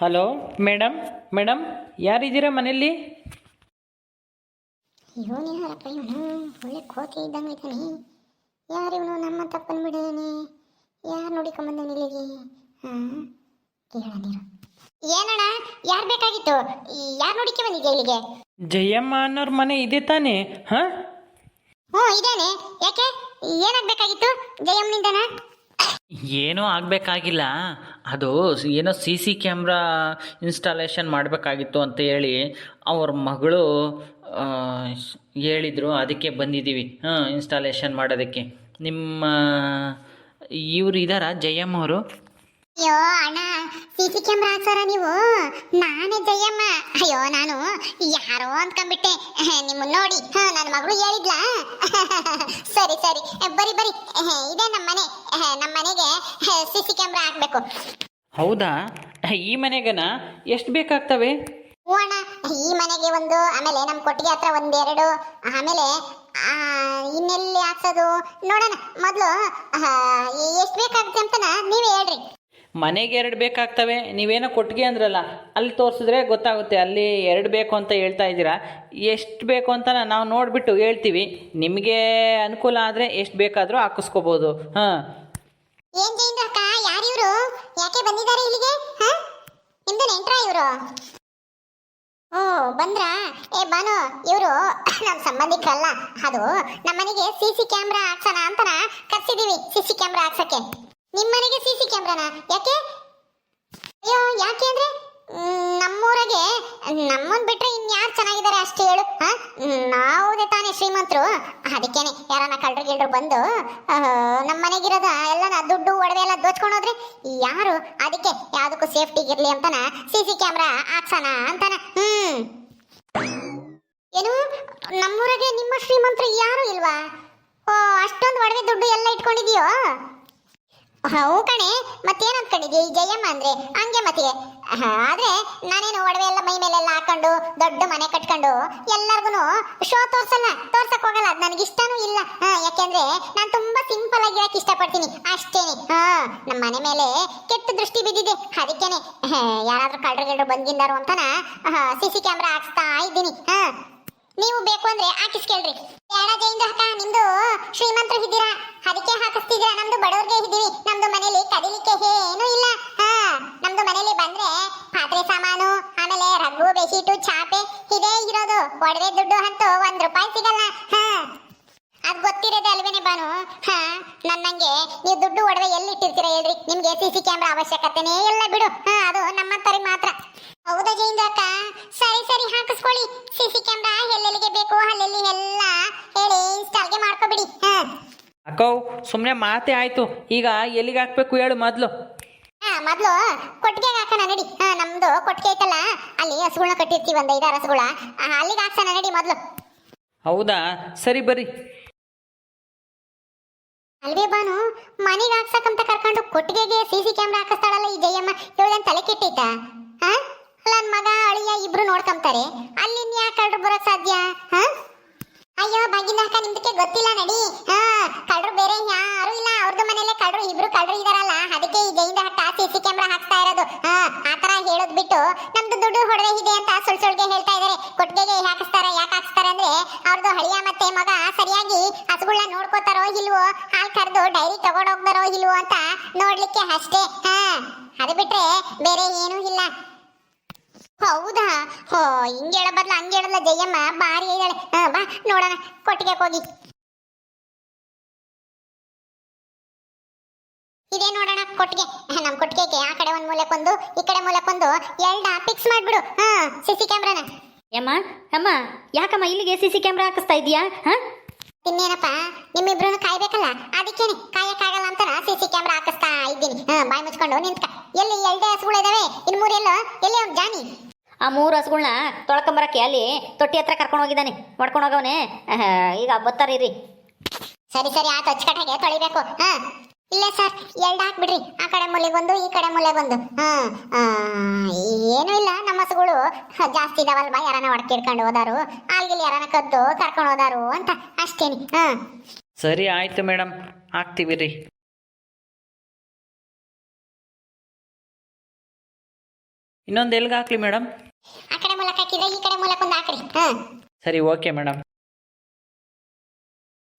Hello madam madam ಯಾರಿದ್ದೀರಾ ಮನೆಯಲ್ಲಿ? ಇವನು ಯಾರಪ್ಪ ಇವನು ಒಳ್ಳೆ ಕೋತಿ ಇದ್ದಂಗೆ ಇದ್ದಾನೆ. ಯಾರು ಇವನು? ನಮ್ಮ ತಪ್ಪನ್ ಬಿಡೇನೆ. ಯಾರು ನೋಡಿಕೊಂಬಂದವನು ಇಲ್ಲಿಗೆ ಹಾಂ ಕೇಳನಿರು ಏನಣ್ಣ ಯಾರು ಬೇಕಾಗಿತ್ತು? ಯಾರು ನೋಡಿಕೆ ಬಂದಿದ್ಯಾ ಇಲ್ಲಿಗೆ? ಜಯಮ್ಮ ಅನ್ನೋರ್ ಮನೆ ಇದೆ ತಾನೇ ಹಾಂ? ಹ್ಞೂ ಇದೇನೆ ಯಾಕೆ? ಏನಾಗಬೇಕಾಗಿತ್ತು ಜಯಮ್ಮನಿಂದನ? ಏನೂ ಆಗಬೇಕಾಗಿಲ್ಲ. ಅದು ಏನೋ ಸಿ ಸಿ ಕ್ಯಾಮ್ರಾ ಇನ್ಸ್ಟಾಲೇಷನ್ ಮಾಡಬೇಕಾಗಿತ್ತು ಅಂತ ಹೇಳಿ ಅವ್ರ ಮಗಳು ಹೇಳಿದರು, ಅದಕ್ಕೆ ಬಂದಿದ್ದೀವಿ, ಹಾಂ, ಇನ್ಸ್ಟಾಲೇಷನ್ ಮಾಡೋದಕ್ಕೆ. ನಿಮ್ಮ, ಇವರು ಇದ್ದಾರಾ ಜಯಮ್ಮ ಅವರು? ಅಯ್ಯೋ, ಅಣ್ಣ, ಸಿ ಸಿ ಕ್ಯಾಮ್ರಾ ಹಾಕ್ಸಾರ ನೀವು? ನಾನೇ ಜಯಮ್ಮ. ಅಯ್ಯೋ, ನಾನು ಯಾರೋ ಅಂದ್ಕೊಂಡ್ಬಿಟ್ಟೆ. ನಿಮ್ಮನ್ನ ನೋಡಿ, ಹಾ, ನನ್ನ ಮಗಳು ಹೇಳಿದ್ಲಾ? ಸರಿ ಸರಿ, ಬರಿ ಬರಿ ಇದೇ ನಮ್ಮ ಮನೆ ನಮ್ಮ ಮನೆಗೆ ಸಿ ಸಿ ಕ್ಯಾಮ್ರಾ ಹಾಕ್ಬೇಕು. ಹೌದಾ? ಈ ಮನೆಗನ? ಎಷ್ಟು ಬೇಕಾಗ್ತವೆ? ಹ್ಞೂ ಅಣ್ಣ ಈ ಮನೆಗೆ ಒಂದು ಆಮೇಲೆ ನಮ್ಮ ಕೊಟ್ಟಿಗೆ ಹತ್ರ ಒಂದೆರಡು ಆಮೇಲೆ ಆ, ಇನ್ನೆಲ್ಲಿ ಹಾಕ್ಸೋದು? ನೋಡೋಣ ಮೊದಲು ಎಷ್ಟು ಬೇಕಾಗುತ್ತೆ ಅಂತನ ನೀವೇ ಹೇಳ್ರಿ. ಮನೆಗೆ ಎರಡು ಬೇಕಾಗ್ತವೆ. ನೀವೇನೋ ಕೊಟ್ಟಿಗೆ ಅಂದ್ರಲ್ಲ ಅಲ್ಲಿ ತೋರಿಸಿದ್ರೆ ಗೊತ್ತಾಗುತ್ತೆ. ಅಲ್ಲಿ ಎರಡು ಬೇಕು ಅಂತ ಹೇಳ್ತಾ ಇದ್ದೀರಾ? ಎಷ್ಟು ಬೇಕು ಅಂತ ನಾವು ನೋಡಿಬಿಟ್ಟು ಹೇಳ್ತೀವಿ. ನಿಮಗೆ ಅನುಕೂಲ ಆದರೆ ಎಷ್ಟು ಬೇಕಾದರೂ ಹಾಕಿಸ್ಕೋಬೋದು. ಹಾಂ. ಏನ್ ಜೈಂದ್ರ ಅಕ್ಕ ಯಾರಿವ್ರು ಯಾಕೆ ಬಂದಿದ್ದಾರೆ ಇಲ್ಲಿಗೆ? ಹಾ? ನಿಮ್ದು ನೆಂಟ್ರ ಇವರು? ಓ, ಬಂದ್ರಾ? ಏ ಬಾನು ಇವರು ನಮ್ಮ ಸಂಬಂಧಿಕರಲ್ಲ. ಅದು ನಮ್ಮನೆಗೆ ಸಿ ಸಿ ಕ್ಯಾಮ್ರಾ ಹಾಕ್ಸೋಣ ಅಂತನ ಕರ್ಸಿದೀವಿ, ಸಿ ಸಿ ಕ್ಯಾಮ್ರಾ ಹಾಕ್ಸಕ್ಕೆ. ನಿಮ್ಮನೆಗೆ ಸಿ ಸಿ ಕ್ಯಾಮ್ರಾನ? ಯಾಕೆ? ಅಯ್ಯೋ, ಯಾಕೆ ಅಂದ್ರೆ? ನಮ್ಮೂರಾಗೆ, ನಮ್ಮನ್ ಬಿಟ್ರೆ ಇನ್ಯಾರು ಚೆನ್ನಾಗಿದ್ದಾರೆ ಅಷ್ಟೇ ಹೇಳು. ನಾವುದೇ ತಾನೇ ಶ್ರೀಮಂತರು. ಅದಕ್ಕೇನೆ, ಯಾರನ್ನ ಕಳ್ಳರು ಗಿಳ್ರು ಬಂದು ನಮ್ಮ ಮನೆಗಿರೋದ ಎಲ್ಲನ ದುಡ್ಡು, ಒಡವೆ ಎಲ್ಲ ದೋಚ್ಕೊಂಡು ಹೋದ್ರೆ ಯಾರು? ಅದಕ್ಕೆ ಯಾವ್ದಕ್ಕೂ ಸೇಫ್ಟಿಗಿರ್ಲಿ ಅಂತನ? ಸಿ ಸಿ ಕ್ಯಾಮ್ರಾ ಹಾಕ್ಸೋಣ ಅಂತಾನ? ಹ್ಮ್. ಏನು? ನಮ್ಮೂರಿಗೆ ನಿಮ್ಮ ಶ್ರೀಮಂತರು ಯಾರು ಇಲ್ವಾ? ಓ, ಅಷ್ಟೊಂದು ಒಡವೆ ದುಡ್ಡು ಎಲ್ಲ ಇಟ್ಕೊಂಡಿದೀಯೋ ಹೌ ಕಣೆ. ಮತ್ತೇನಂತ ಅನ್ಕೊಂಡಿದ್ಯ ಈ ಜಯಮ್ಮ ಅಂದ್ರೆ ಹಂಗೆ ಮತ್ತೆ ಆದ್ರೆ ನಾನೇನು ಒಡವೆ ಎಲ್ಲ ಮೈ ಮೇಲೆಲ್ಲ ಹಾಕೊಂಡು ದೊಡ್ಡ ಮನೆ ಕಟ್ಕೊಂಡು ಎಲ್ಲರಿಗೂ ಶೋ ತೋರ್ಸಲ್ಲ, ತೋರ್ಸಕ್ ಹೋಗಲ್ಲ. ಅದ್ ನನಗೆ ಇಷ್ಟನೂ ಇಲ್ಲ ಯಾಕೆಂದ್ರೆ ನಾನು ತುಂಬಾ ಸಿಂಪಲ್ ಆಗಿ ಇರಕ್ ಇಷ್ಟಪಡ್ತೀನಿ. ಅಷ್ಟೇನೆ. ಹಾ ನಮ್ಮ ಮನೆ ಮೇಲೆ ಕೆಟ್ಟ ದೃಷ್ಟಿ ಬಿದ್ದಿದೆ. ಅದಕ್ಕೇನೆ. ಯಾರಾದ್ರೂ ಕಳ್ಳರು ಗಿಳ್ರು ಬಂದಿದ್ದಾರು ಅಂತನ ಸಿ ಸಿ ಕ್ಯಾಮ್ರಾ ಹಾಕ್ಸ್ತಾ ಇದ್ದೀನಿ. ಹಾ. ನೀವು ಬೇಕು ಅಂದ್ರೆ ಹಾಕಿಸ್ಕೇಳ್ರಿ ಬೇಡ ಜೈಂದ್ರ ನಿಮ್ದು ಶ್ರೀಮಂತರು ಇದ್ದೀರಾ? ಅದಕ್ಕೆ ಹಾಕಿಸ್ತಿದ್ರ ನಮ್ದು ಬಡವ್ರಿಗೆ ಇದ್ದೀವಿ. ನಮ್ದು ಮನೇಲಿ ಕದಿಲಿಕ್ಕೆ ಏನು ಇಲ್ಲ. ಹಾ, ನಮ್ದು ಮನೇಲಿ ಬಂದ್ರೆ ಪಾತ್ರೆ ಸಾಮಾನು, ಆಮೇಲೆ ರಘು ಬೆಡ್ಶೀಟು, ಚಾಪೆ, ಇದೇ ಇರೋದು. ಒಡವೆ ದುಡ್ಡು ಅಂತೂ ಒಂದ್ ರೂಪಾಯಿ ಸಿಗಲ್ಲ. ಹಾ, ಅದ್ ಗೊತ್ತಿರೋದ ಅಲ್ವೇನೆ ಬಾನು ಹಾ ನನ್ನಂಗೆ ನೀವು ದುಡ್ಡು ಒಡವೆ ಎಲ್ಲಿ ಇಟ್ಟಿರ್ತೀರ ಹೇಳ್ರಿ? ನಿಮ್ಗೆ ಸಿ ಸಿ ಕ್ಯಾಮ್ರಾ ಅವಶ್ಯಕತೆನೇ ಇಲ್ಲ ಬಿಡು. ಹಾ, ಅದು ನಮ್ಮಂತರಿಗೆ ಮಾತ್ರ. ಹೌದಾ ಜೈಂದ್ರ ಅಕ್ಕ? ಸರಿ ಸರಿ, ಹಾಕಿಸ್ಕೊಳ್ಳಿ. ಅಕ್ಕೋ ಸುಮ್ಮನೆ ಮಾತೇ ಆಯಿತು. ಈಗ ಎಲ್ಲಿಗೆ ಹಾಕ್ಬೇಕು ಹೇಳು ಮೊದಲು. ಮೊದಲು ಮೊದ್ಲು ಕೊಟ್ಟಿಗೆ ಹಾಕೋಣ ನಡಿ. ನಮ್ದು ಕೊಟ್ಟಿಗೆ ಐತಲ್ಲ ಅಲ್ಲಿ ಹಸುಗಳನ್ನ ಕಟ್ಟಿರ್ತೀವಿ ಒಂದು ಐದಾರು ಹಸುಗಳ ಆ, ಅಲ್ಲಿಗೆ ಹಾಕ್ಸೋಣ ನಡಿ ಮೊದಲು. ಹೌದಾ? ಸರಿ ಬರ್ರಿ. ಅಲ್ವೇ ಬಾನು ಮನೆಗೆ ಹಾಕ್ಸಕ್ಕಂತ ಕರ್ಕೊಂಡು ಕೊಟ್ಟಿಗೆಗೆ ಸಿ ಸಿ ಕ್ಯಾಮ್ರಾ ಹಾಕಿಸ್ತಾಳಲ್ಲ ಈ ಜಯಮ್ಮ ಇವಳೇನು ತಲೆ ಕೆಟ್ಟೈತಾ? ಹಾ? ನನ್ನ ಮಗ ಅಳಿಯ ಇಬ್ರು ನೋಡ್ಕೊಂತಾರೆ ಅಲ್ಲಿ ಯಾಕೆ ಕಳ್ರು ಬರಕ್ ಸಾಧ್ಯ? ಹಾ? ಅಯ್ಯೋ ಬಾಗಿನ ಅಕ್ಕ ನಿಮ್ದಕ್ಕೆ ಗೊತ್ತಿಲ್ಲ ನಡಿ. ಹಾ? ಕಳ್ರು ಬೇರೆ ಯಾರು ಇಲ್ಲ. ಅವ್ರದ್ದು ಮನೆಯಲ್ಲೇ ಕಳ್ರು ಇಬ್ರು ಕಳ್ರು ಇದಾರಲ್ಲ. ಅದಕ್ಕೆ ಈ ಜೈಂದ ಹಟ್ಟ ಸಿ ಸಿ ಕ್ಯಾಮ್ರಾ ಹಾಕ್ತಾ ಇರೋದು. ಆ ತರ ಹೇಳೋದ್ ಬಿಟ್ಟು ನಮ್ದು ದುಡ್ಡು ಹೊಡೆದೇ ಇದೆ ಅಂತ ಸುಳ್ ಸುಳ್ಗೆ ಹೇಳ್ತಾ ಇದಾರೆ. ಕೊಟ್ಟಿಗೆಗೆ ಹಾಕಿಸ್ತಾರ, ಯಾಕೆ ಹಾಕಿಸ್ತಾರೆ ಅಂದ್ರೆ ಅವ್ರದ್ದು ಹಳಿಯ ಮತ್ತೆ ಮಗ ಸರಿಯಾಗಿ ಹಸುಗಳನ್ನ ನೋಡ್ಕೋತಾರೋ ಇಲ್ವೋ, ಹಾಲ್ ಕರೆದು ಡೈರಿ ತಗೊಂಡೋಗ್ತಾರೋ ಇಲ್ವೋ ಅಂತ ನೋಡ್ಲಿಕ್ಕೆ ಅಷ್ಟೇ. ಹಾ, ಅದು ಬಿಟ್ರೆ ಬೇರೆ ಏನೂ ಇಲ್ಲ. ಹೌದಾ? ಹೋ, ಹಿಂಗೆ ಹೇಳೋ ಬದ್ಲು ಹಂಗೆ ಹೇಳಲ್ಲ ಜಯಮ್ಮ. ಬಾರಿ ಇದ್ದಾಳೆ. ಬಾ, ನೋಡೋಣ. ಕೊಟ್ಟಿಗೆ ಹೋಗಿ. ಇದೇ ನೋಡೋಣ ಕೊಟ್ಟಿಗೆ. ನಮ್ ಕೊಟ್ಟಿಗೆಗೆ ಆ ಕಡೆ ಒಂದ್ ಮೂಲಕ್ಕೊಂದು ಈ ಕಡೆ ಮೂಲಕ್ಕೊಂದು ಎರಡ ಫಿಕ್ಸ್ ಮಾಡ್ಬಿಡು. ಹಾ ಸಿಸಿ ಕ್ಯಾಮ್ರಾನ. ಯಮ್ಮ ಅಮ್ಮ ಯಾಕಮ್ಮ ಇಲ್ಲಿಗೆ ಸಿಸಿ ಕ್ಯಾಮ್ರಾ ಹಾಕಿಸ್ತಾ ಇದೀಯಾ ಹಾ? ಇನ್ನೇನಪ್ಪ ನಿಮ್ಮಿಬ್ರು ಕಾಯ್ಬೇಕಲ್ಲ? ಅದಕ್ಕೇನೆ ಕಾಯಕ್ಕಾಗಲ್ಲ ಅಂತ ಸಿಸಿ ಕ್ಯಾಮ್ರಾ ಹಾಕಿಸ್ತಾ ಇದ್ದೀನಿ. ಹಾ ಬಾಯಿ ಮುಚ್ಕೊಂಡು ನಿಂತ್ಕ. ಎಲ್ಲಿ ಎರಡೇ ಹಸುಗಳು ಇದಾವೆ? ಇನ್ ಮೂರೆಲ್ಲ ಎಲ್ಲಿ? ಅವ್ನು ಜಾನಿ ಆ ಮೂರು ಹಸುಗಳನ್ನ ತೊಳ್ಕೊಂಬರಕ್ಕೆ ಅಲ್ಲಿ ತೊಟ್ಟಿ ಹತ್ರ ಕರ್ಕೊಂಡು ಹೋಗಿದ್ದಾನೆ. ಮಾಡ್ಕೊಂಡು ಹೋಗವನೆ. ಈಗ ಬತ್ತಾರೀರಿ ಸರಿ ಸರಿ ಆಯ್ತು. ಅಚ್ಚುಕಟ್ಟಾಗೆ ತೊಳಿಬೇಕು. ಹಾ. ಇಲ್ಲ ಸರ್ ಎರಡು ಹಾಕ್ಬಿಡ್ರಿ. ಆ ಕಡೆ ಮೂಲೆಗೊಂದು ಈ ಕಡೆ ಮೂಲೆಗೊಂದು. ಹಾ ಏನು ಇಲ್ಲ ನಮ್ಮ ಹಸುಗಳು ಜಾಸ್ತಿ ಇದಾವಲ್ವ ಯಾರನ್ನ ಹೊಡ್ಕಿಡ್ಕೊಂಡು ಹೋದಾರು ಅಲ್ಲಿಗೆ ಯಾರನ್ನ ಕದ್ದು ಕರ್ಕೊಂಡು ಹೋದಾರು ಅಂತ ಅಷ್ಟೇನಿ ಹಾ. ಸರಿ ಆಯ್ತು ಮೇಡಮ್ ಹಾಕ್ತೀವಿ ರೀ. ಇನ್ನೊಂದು ಎಲ್ಗೆ ಹಾಕ್ಲಿ ಮೇಡಮ್? ಆ ಕಡೆ ಮೂಲಕ ಹಾಕಿದ್ರೆ ಈ ಕಡೆ ಮೂಲಕ ಒಂದು ಹಾಕ್ರಿ ಹಾ. ಸರಿ ಓಕೆ ಮೇಡಮ್.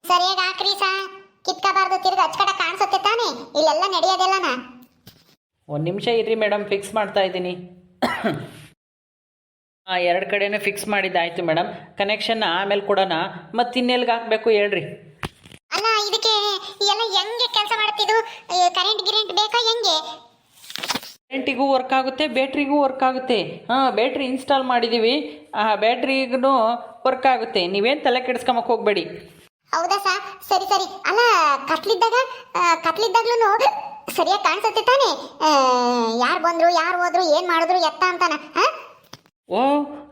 ಸರಿಯಾಗಿ ಹಾಕ್ರಿ ಸಾ ಕಿತ್ಕೋಬಾರ್ದು ತಿರ್ಗಿ ತಾನೇ ಇಲ್ಲೆಲ್ಲ ನಡೆಯೋದಿಲ್ಲನ ಒಂದು ನಿಮಿಷ ಇರ್ರಿ ಮೇಡಮ್ ಫಿಕ್ಸ್ ಮಾಡ್ತಾ ಇದ್ದೀನಿ. ಹಾಂ ಎರಡು ಕಡೆನೂ ಫಿಕ್ಸ್ ಮಾಡಿದ್ದಾಯ್ತು ಮೇಡಮ್. ಕನೆಕ್ಷನ್ ಆಮೇಲೆ ಕೊಡೋಣ. ಮತ್ತೆ ಇನ್ನೆಲ್ಗೆ ಹಾಕಬೇಕು ಹೇಳ್ರಿ. ಅಲ್ಲ ಇದಕ್ಕೆ ಎಲ್ಲ ಹೆಂಗೆ ಕೆಲಸ ಮಾಡ್ತಿದ್ದು ಕರೆಂಟ್ ಗಿರೆಂಟ್ ಬೇಕಾ ಹೆಂಗೆ? ಕರೆಂಟಿಗೂ ವರ್ಕ್ ಆಗುತ್ತೆ ಬ್ಯಾಟ್ರಿಗೂ ವರ್ಕ್ ಆಗುತ್ತೆ. ಹಾಂ ಬ್ಯಾಟ್ರಿ ಇನ್ಸ್ಟಾಲ್ ಮಾಡಿದ್ದೀವಿ ಆ ಬ್ಯಾಟ್ರಿಗೂ ವರ್ಕ್ ಆಗುತ್ತೆ. ನೀವೇನು ತಲೆ ಕೆಡಿಸ್ಕೊಂಬಕ್ಕೆ ಹೋಗಬೇಡಿ. ಹೌದಾ ಸಾ? ಸರಿ ಸರಿ. ಅಲ್ಲ ಕತ್ಲಿದ್ದಾಗ ಕತ್ಲಿದ್ದಾಗ್ಲೂ ಸರಿಯಾಗಿ ಕಾಣಿಸುತ್ತೆ ತಾನೇ? ಯಾರು ಬಂದ್ರು ಯಾರು ಹೋದ್ರು ಏನ್ ಮಾಡಿದ್ರು ಎತ್ತ ಅಂತಾನ ಓ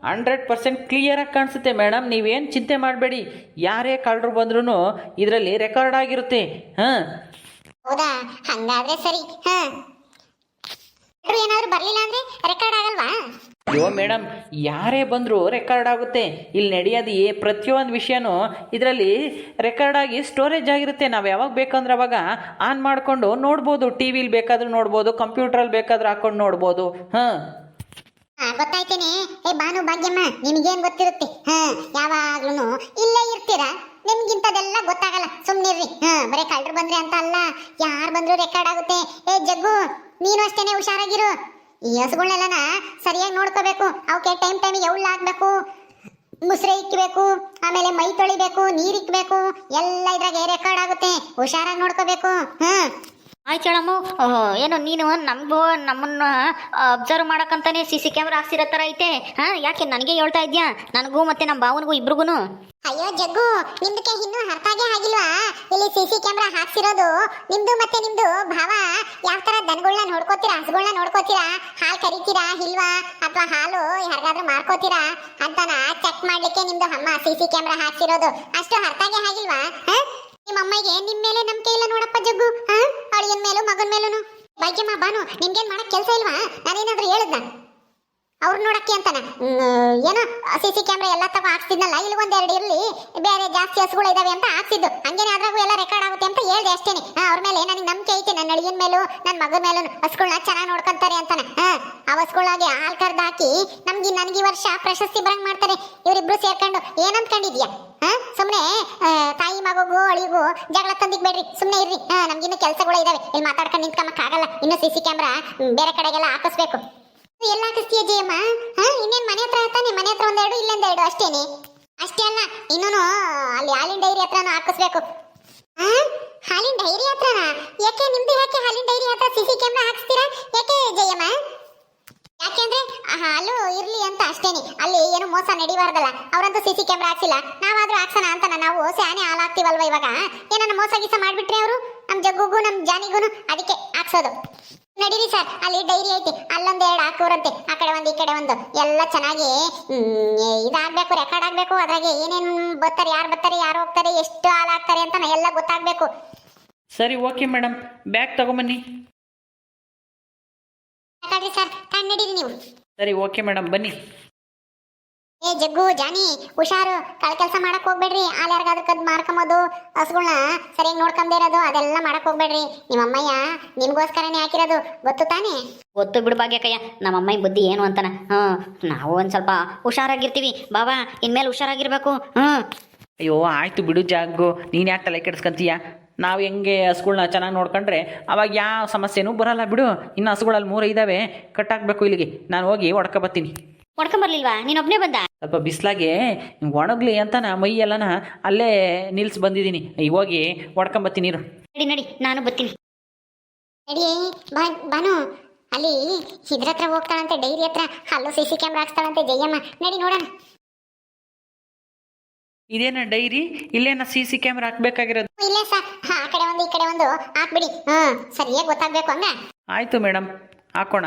ಹಂಡ್ರೆಡ್ ಪರ್ಸೆಂಟ್ ಕ್ಲಿಯರಾಗಿ ಕಾಣಿಸುತ್ತೆ ಮೇಡಮ್. ನೀವೇನು ಚಿಂತೆ ಮಾಡಬೇಡಿ. ಯಾರೇ ಕಳ್ಳರು ಬಂದ್ರೂ ಇದರಲ್ಲಿ ರೆಕಾರ್ಡ್ ಆಗಿರುತ್ತೆ ಹಾಂ? ಹೌದಾ? ಹಂಗಾದ್ರೆ ಸರಿ ಹಾಂ. ಏನಾದರೂ ಬರಲಿಲ್ಲ ಅಂದರೆ ರೆಕಾರ್ಡ್ ಆಗಲ್ವಾ? ಅಯ್ಯೋ, ಮೇಡಮ್, ಯಾರೇ ಬಂದರೂ ರೆಕಾರ್ಡ್ ಆಗುತ್ತೆ. ಇಲ್ಲಿ ನಡೆಯೋದು ಏ ಪ್ರತಿಯೊಂದು ವಿಷಯನೂ ಇದರಲ್ಲಿ ರೆಕಾರ್ಡ್ ಆಗಿ ಸ್ಟೋರೇಜ್ ಆಗಿರುತ್ತೆ. ನಾವು ಯಾವಾಗ ಬೇಕಂದ್ರೆ ಅವಾಗ ಆನ್ ಮಾಡಿಕೊಂಡು ನೋಡ್ಬೋದು. ಟಿ ವಿಲಿ ಬೇಕಾದ್ರೂ ನೋಡ್ಬೋದು ಕಂಪ್ಯೂಟ್ರಲ್ಲಿ ಬೇಕಾದ್ರೂ ಹಾಕೊಂಡು ನೋಡ್ಬೋದು. ಹಾಂ. ಗೊತ್ತಾಯ್ತೇನೆ. ಏ ಭಾನು, ಭಾಗ್ಯಮ್ಮ, ನಿಮ್ಗೇನ್ ಗೊತ್ತಿರುತ್ತೆ? ಹಾ ಯಾವಾಗ್ಲೂ ಇಲ್ಲೇ ಇರ್ತೀರಾ? ನಿಮ್ಗಿಂತದೆಲ್ಲ ಗೊತ್ತಾಗಲ್ಲ. ಸುಮ್ನಿರ್ರಿ. ಹಾ, ಬರೀ ಕಳ್ಳರು ಬಂದ್ರೆ ಅಂತ ಅಲ್ಲ. ಯಾರು ಬಂದ್ರು ರೆಕಾರ್ಡ್ ಆಗುತ್ತೆ. ಏ, ಜಗ್ಗು, ನೀನು ಅಷ್ಟೇನೆ ಹುಷಾರಾಗಿರು. ಈ ಹಸುಗಳನ್ನೆಲ್ಲನ ಸರಿಯಾಗಿ ನೋಡ್ಕೋಬೇಕು. ಅವಕ್ಕೆ ಟೈಮ್ ಟೈಮಿಗೆ ಎಳ್ಳು ಹಾಕ್ಬೇಕು, ಮುಸ್ರೆ ಇಕ್ಕಬೇಕು ಆಮೇಲೆ ಮೈ ತೊಳಿಬೇಕು, ನೀರಿಕ್ಬೇಕು, ಎಲ್ಲ ಇದ್ರಾಗೆ ರೆಕಾರ್ಡ್ ಆಗುತ್ತೆ. ಹುಷಾರಾಗಿ ನೋಡ್ಕೋಬೇಕು. ಹಾ ಆಯ್ತು ಕೇಳಮ್ಮ ಏನು ನೀನು ನಮಗೂ ನಮ್ಮನ್ನ ಅಬ್ಸರ್ವ್ ಮಾಡಕ್ಕಂತಾನೆ ಸಿ ಸಿ ಕ್ಯಾಮ್ರಾ ಹಾಕ್ಸಿರೋ ಥರ ಐತೆ. ಹಾಂ, ಯಾಕೆ ನನಗೆ ಹೇಳ್ತಾ ಇದ್ಯಾ? ನನಗೂ ಮತ್ತೆ ನಮ್ಮ ಭಾವನಿಗೂ ಇಬ್ರಿಗೂ ಅಯ್ಯೋ, ಜಗ್ಗು, ನಿಮ್ದಕ್ಕೆ ಇನ್ನೂ ಹರ್ತಾಗೆ ಆಗಿಲ್ವಾ? ಇಲ್ಲಿ ಸಿ ಸಿ ಕ್ಯಾಮ್ರಾ ಹಾಕ್ಸಿರೋದು ನಿಮ್ದು ಮತ್ತೆ ನಿಮ್ದು ಭಾವ. ಯಾವ ತರ ದನಗಳನ್ನ ನೋಡ್ಕೋತೀರಾ ಹಸುಗಳನ್ನ ನೋಡ್ಕೋತೀರಾ? ಹಾಲು ಕರಿತೀರಾ, ಇಲ್ವಾ? ಅಥವಾ ಹಾಲು ಯಾರಿಗಾದ್ರೂ ಮಾರ್ಕೋತೀರಾ? ಅಂತಾನ ಚೆಕ್ ಮಾಡ್ಲಿಕ್ಕೆ ನಿಮ್ದು ಅಮ್ಮ ಸಿ ಸಿ ಕ್ಯಾಮ್ರಾ ಹಾಕ್ಸಿರೋದು. ಅಷ್ಟು ಹರ್ತಾಗೆ ಆಗಿಲ್ವಾ? ನಿಮ್ಮ ಅಮ್ಮಗೆ ನಿಮ್ಮ ಮೇಲೆ ನಂಬಿಕೆ ಇಲ್ಲ ನೋಡಪ್ಪ ಜಗ್ಗು. ಹ? ಅಳಿಯನ್ ಮೇಲೂ ಮಗನ್ ಮೇಲೂ ಭಾಗ್ಯಮ್ಮ ಬಾನು ನಿಮ್ಗೇನ್ ಮಾಡಕ್ ಕೆಲಸ ಇಲ್ವಾ? ನಾನೇನಾದ್ರೂ ಹೇಳದ್ನ? ಅವ್ರು ನೋಡಕ್ಕೆ ಅಂತಾನೆ. ಏನೋ ಸಿ ಸಿ ಕ್ಯಾಮ್ರಾ ಎಲ್ಲ ತಗೋ ಹಾಕ್ಸಿದ್ನಲ್ಲ ಇಲ್ಲಿ ಒಂದೆರಡು ಇರಲಿ ಬೇರೆ ಜಾಸ್ತಿ ಹಸುಗಳು ಇದಾವೆ ಅಂತ ಹಾಕ್ಸಿದ್ದು. ಹಂಗೇನೆ ಅದ್ರಾಗೂ ಎಲ್ಲ ರೆಕಾರ್ಡ್ ಆಗುತ್ತೆ ಅಂತ ಹೇಳ್ದೆ ಅಷ್ಟೇನೆ. ಅವ್ರ ಮೇಲೆ ನನಗೆ ನಂಬಿಕೆ ಐತೆ ನನ್ನ ಅಳಿಯನ ಮೇಲೂ ನನ್ನ ಮಗ ಮೇಲೂ ಹಸುಗಳನ್ನ ಚೆನ್ನಾಗಿ ನೋಡ್ಕೊಂತಾರೆ ಅಂತಾನೆ. ಆ ಹಸುಗಳಾಗಿ ಹಾಲು ಕರ್ದು ಹಾಕಿ ನಮ್ಗೆ ನನಗೆ ಈ ವರ್ಷ ಪ್ರಶಸ್ತಿ ಬರಂಗ್ ಮಾಡ್ತಾರೆ. ಇವರಿಬ್ರು ಸೇರ್ಕೊಂಡು ಏನಂದ್ಕೊಂಡಿದ್ಯಾ ಹಾ ಸುಮ್ನೆ ಆ, ತಾಯಿ ಮಗುಗೂ ಅಳಿಗೂ ಜಗಳ ತಂದಿಕ್ಬೇಡ್ರಿ ಸುಮ್ಮನೆ ಇರ್ರಿ. ಹಾ ನಮ್ಗಿನ್ನೂ ಕೆಲಸಗಳು ಇದಾವೆ. ಇಲ್ಲಿ ಮಾತಾಡ್ಕೊಂಡು ನಿಂತ್ಕೊಂಬಕ್ಕಾಗಲ್ಲ ಇನ್ನು ಸಿ ಸಿ ಕ್ಯಾಮ್ರಾ ಬೇರೆ ಕಡೆಗೆಲ್ಲ ಹಾಕಿಸ್ಬೇಕು. ಎಲ್ಲ ಕಸ್ತಿಯ ಜಯಮ್ಮ? ಹಾ, ಇನ್ನೇನ್ ಮನೆ ಹತ್ರ ತಾನೆ ಮನೆ ಹತ್ರ ಒಂದೆರಡು ಇಲ್ಲೊಂದೆರಡು ಅಷ್ಟೇನೆ. ಅಷ್ಟೇ ಅಲ್ಲ, ಇನ್ನೂನು ಅಲ್ಲಿ ಹಾಲಿನ ಡೈರಿ ಹತ್ರನೂ ಹಾಕಿಸ್ಬೇಕು. ಹಾ ಹಾಲಿನ ಡೈರಿ ಹತ್ರನಾ? ಯಾಕೆ, ನಿಮ್ದು ಯಾಕೆ ಹಾಲಿನ ಡೈರಿ ಹತ್ರ ಸಿಸಿ ಕ್ಯಾಮ್ರಾ ಹಾಕ್ಸ್ತೀರಾ? ಯಾಕೆ ಜಯಮ್ಮ? ಯಾಕೆಂದ್ರೆ ಹಾಲು ಇರ್ಲಿ ಅಂತ ಅಷ್ಟೇನೆ. ಅಲ್ಲಿ ಏನು ಮೋಸ ನಡಿಬಾರ್ದಲ್ಲ. ಅವರಂತೂ ಸಿಸಿ ಕ್ಯಾಮ್ರಾ ಹಾಕ್ಸಿಲ್ಲ. ನಾವಾದ್ರೂ ಹಾಕ್ಸೋಣ ಅಂತ ನಾವು ಸ್ಯಾನೆ ಹಾಲು ಹಾಕ್ತಿವಲ್ವ ಇವಾಗ? ಏನನ್ನ ಮೋಸ ಗೀಸ ಮಾಡ್ಬಿಟ್ರೆ ಅವರು? ನಮ್ ಜಗ್ಗುಗೂ, ನಮ್ ಜಾನಿಗೂ ಅದಕ್ಕೆ ಹಾಕ್ಸೋದು. ನಡೀರಿ ಸರ್ ಅಲ್ಲಿ ಡೈರಿ ಐತಿ ಅಲ್ಲೊಂದು ಎರಡು ಹಾಕೋರಂತೆ ಆ ಕಡೆ ಒಂದು ಈ ಕಡೆ ಒಂದು. ಎಲ್ಲ ಚೆನ್ನಾಗಿ ಇದಾಗಬೇಕು ರೆಕಾರ್ಡ್ ಆಗಬೇಕು ಅದ್ರಾಗೆ ಏನೇನು ಬರ್ತಾರೆ ಯಾರು ಬರ್ತಾರೆ ಯಾರು ಹೋಗ್ತಾರೆ ಎಷ್ಟು ಹಾಲು ಹಾಕ್ತಾರೆ ಅಂತ ಎಲ್ಲ ಗೊತ್ತಾಗಬೇಕು. ಸರಿ ಓಕೆ ಮೇಡಮ್. ಬ್ಯಾಗ್ ತಗೊಂಬನ್ನಿ. ಸರ್ ಕಣ್ಣಿಡೀರಿ ನೀವು. ಸರಿ ಓಕೆ ಮೇಡಮ್ ಬನ್ನಿ. ಜಗ್ಗು ಜಾನಿ ಹುಷಾರು ಕಳ ಕೆಲಸ ಮಾಡಕ್ ಹೋಗ್ಬೇಡ್ರಿ. ಹಾಲು ಯಾರಿಗಾದ್ರೂ ಕದ್ ಮಾರ್ಕೊಂಬೋದು ಹಸುಗಳನ್ನ ಸರಿಯಾಗಿ ನೋಡ್ಕೊಂಡೇ ಇರೋದು ಅದೆಲ್ಲ ಮಾಡಕ್ ಹೋಗ್ಬೇಡ್ರಿ. ನಿಮ್ಮ ಅಮ್ಮಯ್ಯ ನಿಮ್ಗೋಸ್ಕರನೇ ಹಾಕಿರೋದು. ಗೊತ್ತು ತಾನೇ? ಗೊತ್ತು ಬಿಡು ಭಾಗ್ಯಕಯ್ಯ ನಮ್ಮ ಅಮ್ಮ ಬುದ್ಧಿ ಏನು ಅಂತಾನ? ಹ್ಞೂ. ನಾವು ಒಂದು ಸ್ವಲ್ಪ ಹುಷಾರಾಗಿರ್ತೀವಿ. ಬಾಬಾ ಇನ್ಮೇಲೆ ಹುಷಾರಾಗಿರ್ಬೇಕು. ಹ್ಞೂ. ಅಯ್ಯೋ ಆಯ್ತು ಬಿಡು ಜಾಗು ನೀನು ಯಾಕೆ ತಲೆ ಕೆಡಿಸ್ಕೊಂತೀಯ? ನಾವು ಹೆಂಗೆ ಹಸುಗಳನ್ನ ಚೆನ್ನಾಗಿ ನೋಡ್ಕೊಂಡ್ರೆ ಅವಾಗ ಯಾವ ಸಮಸ್ಯೆನೂ ಬರಲ್ಲ ಬಿಡು. ಇನ್ನು ಹಸುಗಳಲ್ಲಿ ಮೂರು ಇದ್ದಾವೆ ಕಟ್ಟಾಕಬೇಕು ಇಲ್ಲಿಗೆ. ನಾನು ಹೋಗಿ ಹೊಡ್ಕೊ ನೀನ್ ಒಬ್ನೇ ಬಂದ? ಸ್ವಲ್ಪ ಬಿಸ್ಲಾಗೆ ಒಣಗ್ಲಿ ಅಂತ ನಾ ಮೈ ಎಲ್ಲನ ಅಲ್ಲೇ ನಿಲ್ಸ್ ಬಂದಿದ್ದೀನಿ ಇವಾಗಿ ಹೋಗಿ ಒಡ್ಕೊಂಬತ್ತೀನಿ ನೀರು ನಡಿ ನಡಿ ನಾನು ಬರ್ತೀನಿ. ನಡಿ ಬಾನು. ಅಲ್ಲಿ ಇದ್ರ ಹತ್ರ ಹೋಗ್ತಾಳಂತೆ ಡೈರಿ ಹತ್ರ. ಅಲ್ಲೂ ಸಿ ಸಿ ಕ್ಯಾಮ್ರಾ ಹಾಕ್ತಾಳಂತೆ ಜಯಮ್ಮ. ನಡಿ ನೋಡೋಣ. ಇದೇನ ಡೈರಿ? ಇಲ್ಲೇನ ಸಿ ಸಿ ಕ್ಯಾಮ್ರಾ ಹಾಕ್ಬೇಕಾಗಿರೋದು? ಇಲ್ಲ ಸರ್ ಹಾ ಆ ಕಡೆ ಒಂದು ಈ ಕಡೆ ಒಂದು. ಹಾಕ್ಬಿಡಿ. ಹಾ ಸರಿಯಾಗಿ ಗೊತ್ತಾಗ್ಬೇಕು ಹಂಗ? ಆಯಿತು ಮೇಡಮ್ ಹಾಕೋಣ.